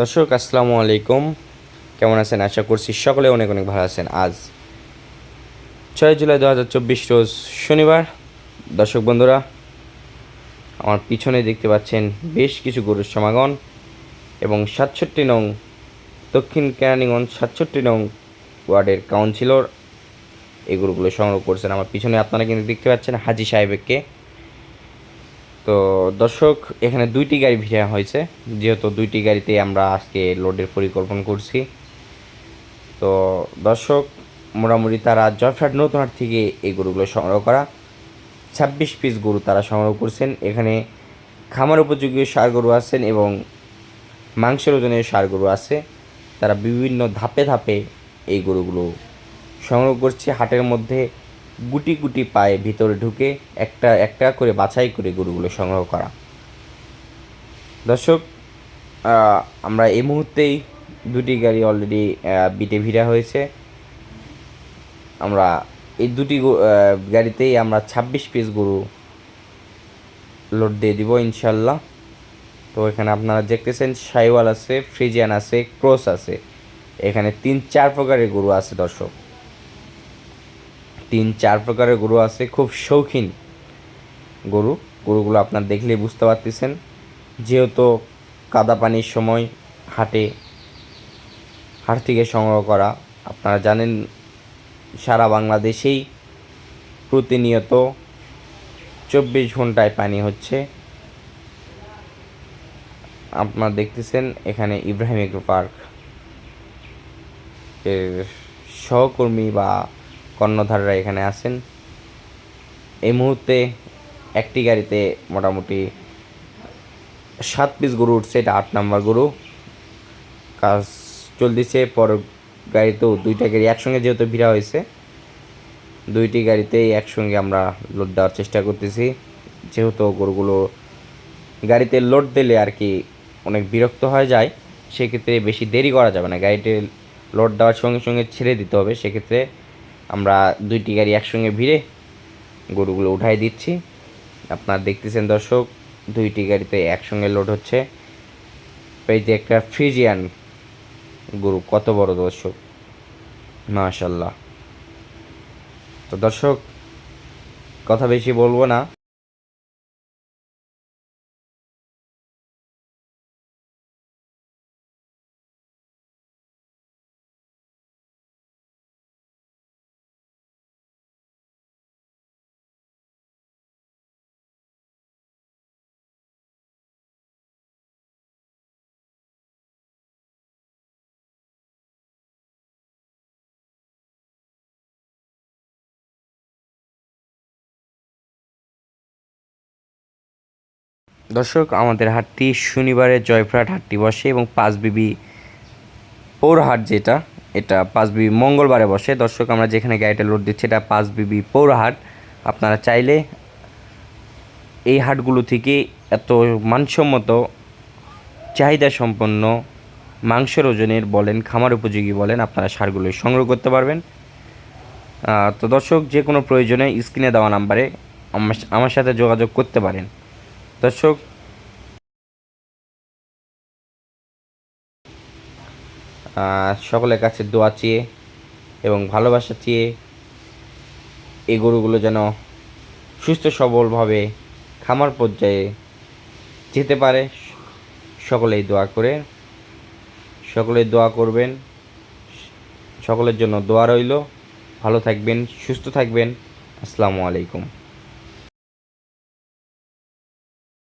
দর্শক, আসসালামু আলাইকুম। কেমন আছেন? আশা করছি সকলে অনেক অনেক ভালো আছেন। আজ ছয় জুলাই দু হাজার চব্বিশ রোজ শনিবার। দর্শক বন্ধুরা, আমার পিছনে দেখতে পাচ্ছেন বেশ কিছু গরুর সমাগম এবং সাতষট্টি নং দক্ষিণ কেরানীগঞ্জ সাতষট্টি নং ওয়ার্ডের কাউন্সিলর এই গরুগুলো সংগ্রহ করছেন। আমার পিছনে আপনারা কিন্তু দেখতে পাচ্ছেন হাজি সাহেবকে। তো দর্শক, এখানে দুইটি গাড়ি ভিড়া হয়েছে। যেহেতু দুইটি গাড়িতে আমরা আজকে লোডের পরিকল্পনা করছি। তো দর্শক, মোটামুটি তারা জয়ফ্রাট নতুনহাট থেকে এই গরুগুলো সংগ্রহ করা ছাব্বিশ পিস গরু তারা সংগ্রহ করছেন। এখানে খামার উপযোগী সার গরু আছেন এবং মাংসের ওজনের সার গরু আছে। তারা বিভিন্ন ধাপে ধাপে এই গরুগুলো সংগ্রহ করছে। হাটের মধ্যে গুটি গুটি পায়ে ভিতরে ঢুকে একটা একটা করে বাছাই করে গরুগুলো সংগ্রহ করা। দর্শক আমরা এই মুহূর্তেই দুটি গাড়ি অলরেডি বিটে ভিড়া হয়েছে। আমরা এই দুটি গাড়িতেই আমরা ছাব্বিশ পিস গরু লোড দিয়ে দিব ইনশাল্লাহ তো এখানে আপনারা দেখতেছেন, সাইওয়াল আছে, ফ্রিজিয়ান আছে, ক্রস আছে। এখানে তিন, চার প্রকারের গরু আছে দর্শক। তিন, চার প্রকারের গরু আছে, খুব শৌখিন গরু। গরুগুলো আপনার দেখলেই বুঝতে পারতেছেন। যেহেতু কাদা পানির সময় হাটে হাট থেকে সংগ্রহ করা, আপনারা জানেন সারা বাংলাদেশেই প্রতিনিয়ত চব্বিশ ঘন্টায় পানি হচ্ছে। আপনারা দেখতেছেন এখানে ইব্রাহিম পার্কের সহকর্মী বা কর্ণধাররা এখানে আছেন। এই মুহূর্তে একটি গাড়িতে মোটামুটি সাত পিস গরু উঠছে, এটা আট নাম্বার গরু। কাজ চলতেছে পর গাড়িতেও দুইটা গাড়ি একসঙ্গে যেহেতু ভিড়া হয়েছে, দুইটি গাড়িতেই একসঙ্গে আমরা লোড দেওয়ার চেষ্টা করতেছি। যেহেতু গরুগুলো গাড়িতে লোড দিলে আর কি অনেক বিরক্ত হয়ে যায়, সেক্ষেত্রে বেশি দেরি করা যাবে না। গাড়িতে লোড দেওয়ার সঙ্গে সঙ্গে ছেড়ে দিতে হবে, সেক্ষেত্রে আমরা দুইটি গাড়ি একসঙ্গে ভিড়ে গরুগুলো উঠাই দিচ্ছি। আপনারা দেখতেছেন দর্শক, দুইটি গাড়িতে একসঙ্গে লোড হচ্ছে। এই যে একটা ফ্রিজিয়ান গরু, কত বড় দর্শক। মাশাল্লাহ তো দর্শক, কথা বেশি বলব না। দর্শক, আমাদের হাটটি শনিবারে জয়পুরহাট হাটটি বসে এবং পাঁচ বিবি পৌরহাট যেটা, এটা পাঁচ বিবি মঙ্গলবারে বসে। দর্শক, আমরা যেখানে গাড়িটা লোড দিচ্ছি, এটা পাঁচ বিবি পৌরহাট আপনারা চাইলে এই হাটগুলো থেকে এত মানসম্মত চাহিদা সম্পন্ন মাংসের ওজনের বলেন, খামার উপযোগী বলেন, আপনারা সারগুলো সংগ্রহ করতে পারবেন। তো দর্শক, যে কোনো প্রয়োজনে স্ক্রিনে দেওয়া নাম্বারে আমার সাথে যোগাযোগ করতে পারেন। দর্শক সকলের কাছে দোয়া চেয়ে এবং ভালোবাসা চেয়ে এই গরুগুলো যেন সুস্থ সবলভাবে খামার পর্যায়ে যেতে পারে। সকলেই দোয়া করে, সকলেই দোয়া করবেন, সকলের জন্য দোয়া রইল। ভালো থাকবেন, সুস্থ থাকবেন। আসসালামু আলাইকুম।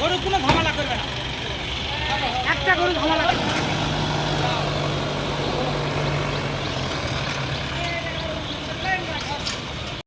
গরু কোনো ঝামেলা করবে না। একটা গরু ঝামেলা